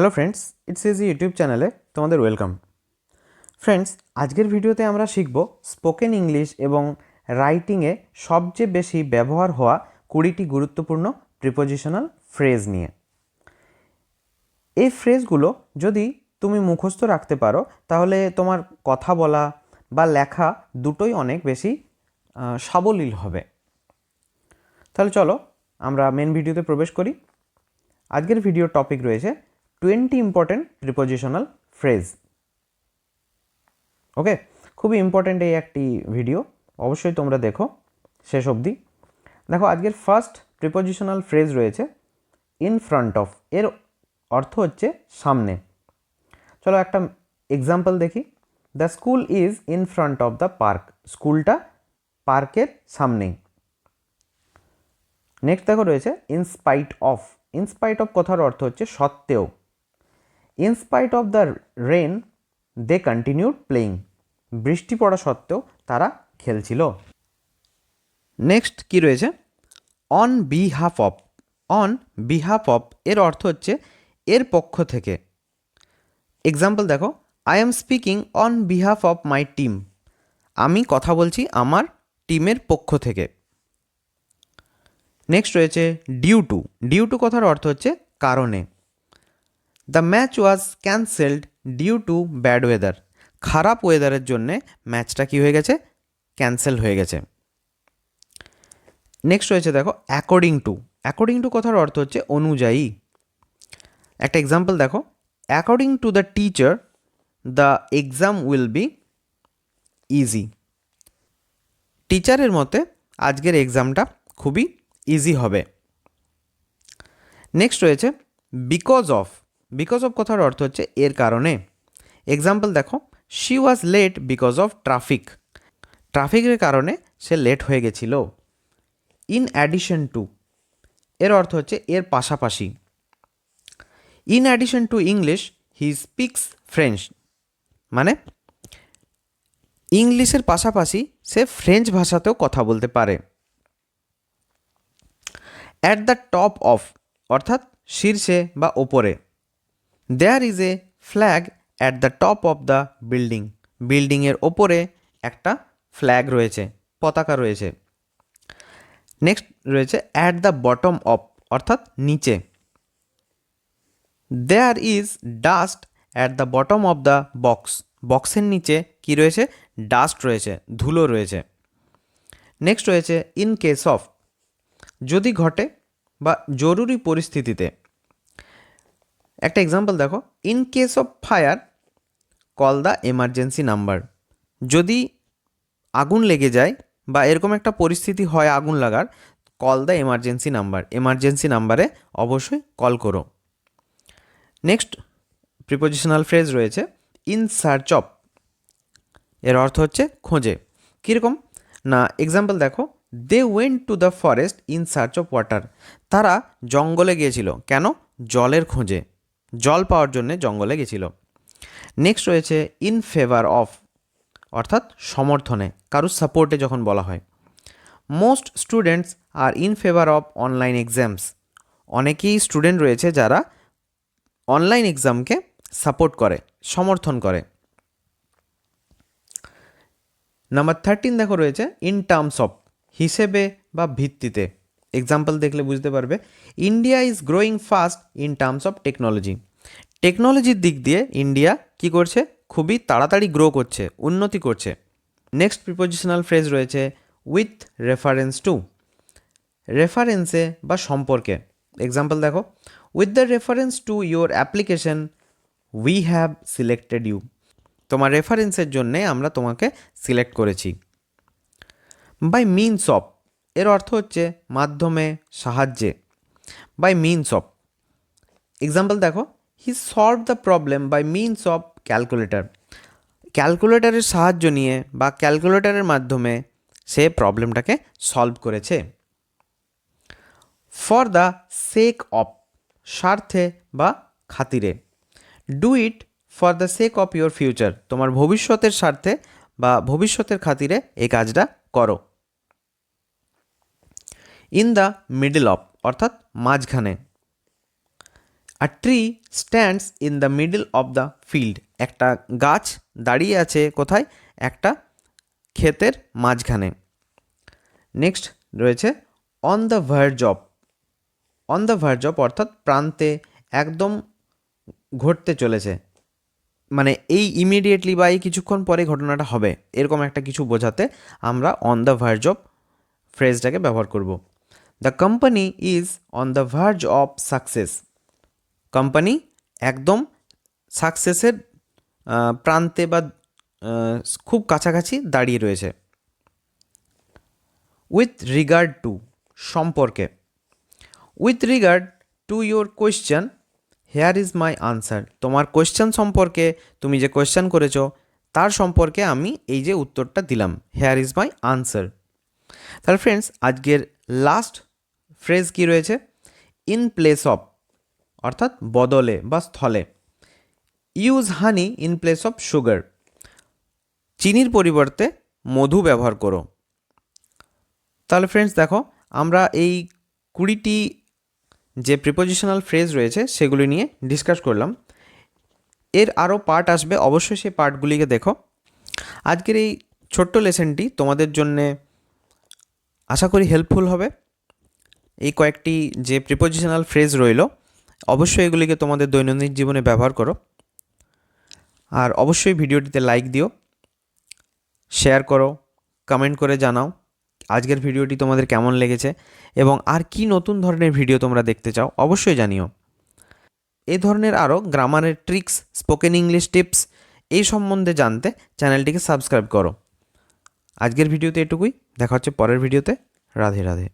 Hello friends, it's easy YouTube চ্যানেলে তোমাদের welcome. Friends, আজকের ভিডিওতে আমরা শিখব স্পোকেন ইংলিশ এবং রাইটিংয়ে সবচেয়ে বেশি ব্যবহার হওয়া কুড়িটি গুরুত্বপূর্ণ প্রিপোজিশনাল ফ্রেজ নিয়ে। এই ফ্রেজগুলো যদি তুমি মুখস্থ রাখতে পারো, তাহলে তোমার কথা বলা বা লেখা দুটোই অনেক বেশি সাবলীল হবে। তাহলে চলো আমরা মেন ভিডিওতে প্রবেশ করি। আজকের ভিডিও টপিক রয়েছে twenty important prepositional phrase okay খুবই ইম্পর্ট্যান্ট এই একটি ভিডিও অবশ্যই তোমরা দেখো। শেষ অবধি। দেখো, আজকের ফার্স্ট প্রিপোজিশনাল ফ্রেজ রয়েছে ইন ফ্রন্ট অফ এর অর্থ হচ্ছে সামনে। চলো একটা এক্সাম্পল দেখি। The school is in front of the park স্কুলটা পার্কের সামনেই। নেক্সট দেখো, রয়েছে ইনস্পাইট অফ ইনস্পাইট অফ কথার অর্থ হচ্ছে সত্ত্বেও। In spite of the rain they continued playing বৃষ্টি পড়া সত্ত্বেও তারা খেলছিল। নেক্সট কি রয়েছে? On behalf of on behalf of এর অর্থ হচ্ছে এর পক্ষ থেকে। এক্সাম্পল দেখো I am speaking on behalf of my team আমি কথা বলছি আমার টিমের পক্ষ থেকে। নেক্সট রয়েছে ডিউ টু ডিউ টু কথার অর্থ হচ্ছে কারণে। The match was cancelled due to bad weather খারাপ ওয়েদারের জন্যে ম্যাচটা কি হয়ে গেছে? ক্যান্সেল হয়ে গেছে। নেক্সট রয়েছে দেখো অ্যাকর্ডিং টু অ্যাকর্ডিং টু কথার অর্থ হচ্ছে অনুযায়ী। একটা এক্সাম্পল দেখো। According to the teacher the exam will be easy টিচারের মতে আজকের এক্সামটা খুবই ইজি হবে। নেক্সট রয়েছে বিকজ অফ বিকজ অফ কথার অর্থ হচ্ছে এর কারণে। এক্সাম্পল দেখো she was late because of traffic ট্রাফিকের কারণে সে লেট হয়ে গেছিল। ইন অ্যাডিশন টু এর অর্থ হচ্ছে এর পাশাপাশি। In addition to English he speaks French মানে ইংলিশের পাশাপাশি সে ফ্রেঞ্চ ভাষাতেও কথা বলতে পারে। অ্যাট দ্য টপ অফ অর্থাৎ শীর্ষে বা ওপরে। There is a flag at the top of the building বিল্ডিংয়ের ওপরে একটা ফ্ল্যাগ রয়েছে, পতাকা রয়েছে। নেক্সট রয়েছে অ্যাট দ্য বটম অফ অর্থাৎ নিচে। There is dust at the bottom of the box বক্সের নিচে কি রয়েছে? ডাস্ট রয়েছে, ধুলো রয়েছে। নেক্সট রয়েছে ইন কেস অফ যদি ঘটে বা জরুরি পরিস্থিতিতে। একটা এক্সাম্পল দেখো। In case of fire call the emergency number যদি আগুন লেগে যায় বা এরকম একটা পরিস্থিতি হয় আগুন লাগার call the emergency number emergency নাম্বারে অবশ্যই কল করো। নেক্সট প্রিপোজিশনাল ফ্রেজ রয়েছে ইন সার্চ অফ এর অর্থ হচ্ছে খোঁজে। কীরকম? না এক্সাম্পল দেখো they went to the forest in search of water তারা জঙ্গলে গিয়েছিল। কেন? জলের খোঁজে। জল পাওয়ার জন্যে জঙ্গলে গেছিল। নেক্সট রয়েছে ইন ফেভার অফ অর্থাৎ সমর্থনে, কারুর সাপোর্টে যখন বলা হয়। Most students are in favour of online exams অনেকেই স্টুডেন্ট রয়েছে যারা অনলাইন এক্সামকে সাপোর্ট করে, সমর্থন করে। নাম্বার থার্টিন দেখো রয়েছে ইন টার্মস অফ হিসেবে বা ভিত্তিতে। এক্সাম্পল দেখলে বুঝতে পারবে। India is growing fast in terms of technology টেকনোলজির দিক দিয়ে ইন্ডিয়া কি করছে? খুবই তাড়াতাড়ি গ্রো করছে, উন্নতি করছে। নেক্সট প্রিপোজিশনাল ফ্রেজ রয়েছে উইথ রেফারেন্স টু রেফারেন্সে বা সম্পর্কে। এক্সাম্পল দেখো। With the reference to your application we have selected you তোমার রেফারেন্সের জন্যে আমরা তোমাকে সিলেক্ট করেছি। বাই মিনস অফ এর অর্থ হচ্ছে মাধ্যমে, সাহায্যে বাই মিনস অফ এক্সাম্পল দেখো he solve the problem by means of calculator ক্যালকুলেটরের সাহায্য নিয়ে বা ক্যালকুলেটরের মাধ্যমে সে প্রবলেমটাকে সলভ করেছে। ফর দ্য সেক অফ স্বার্থে বা খাতিরে। Do it for the sake of your future তোমার ভবিষ্যতের স্বার্থে বা ভবিষ্যতের খাতিরে এই কাজটা করো। ইন দ্য মিডল অফ অর্থাৎ মাঝখানে। A tree stands in the middle of the field একটা গাছ দাঁড়িয়ে আছে কোথায়? একটা ক্ষেতের মাঝখানে। নেক্সট রয়েছে on the verge of on the verge of অর্থাৎ প্রান্তে একদম ঘটতে চলেছে। মানে এই ইমিডিয়েটলি বা এই কিছুক্ষণ পরে ঘটনাটা হবে। এরকম একটা কিছু বোঝাতে আমরা অন দ্য ভার্জ অফ ফ্রেজটাকে ব্যবহার করব। The company is on the verge of success company একদম সাকসেসের প্রান্তে বা খুব কাছাকাছি দাঁড়িয়ে রয়েছে। উইথ রিগার্ড টু সম্পর্কে। With regard to your question here is my answer তোমার কোয়েশ্চেন সম্পর্কে, তুমি যে কোয়েশ্চেন করেছ, তার সম্পর্কে আমি এই যে উত্তরটা দিলাম। হেয়ার ইজ মাই আনসার তাহলে ফ্রেন্ডস আজকের লাস্ট ফ্রেজ কি রয়েছে? ইন প্লেস অফ অর্থাৎ বদলে বা স্থলে। Use honey in place of sugar চিনির পরিবর্তে মধু ব্যবহার করো। তাহলে ফ্রেন্ডস দেখো, আমরা এই কুড়িটি যে প্রিপোজিশনাল ফ্রেজ রয়েছে, সেগুলি নিয়ে ডিসকাস করলাম। এর আরও পার্ট আসবে, অবশ্যই সেই পার্টগুলিকে দেখো। আজকের এই ছোট্ট লেসনটি তোমাদের জন্যে আশা করি হেল্পফুল হবে। এই কয়েকটি যে প্রিপোজিশনাল ফ্রেজ রইল, অবশ্যই এগুলিকে তোমাদের দৈনন্দিন জীবনে ব্যবহার করো। আর অবশ্যই ভিডিওটিতে লাইক দিও শেয়ার করো কমেন্ট করে জানাও আজকের ভিডিওটি তোমাদের কেমন লেগেছে এবং আর কি নতুন ধরনের ভিডিও তোমরা দেখতে চাও অবশ্যই জানিও। এ ধরনের আরও গ্রামারের ট্রিক্স স্পোকেন ইংলিশ টিপস এই সম্বন্ধে জানতে চ্যানেলটিকে সাবস্ক্রাইব করো। আজকের ভিডিওতে এটুকুই, দেখা হচ্ছে পরের ভিডিওতে। রাধে রাধে।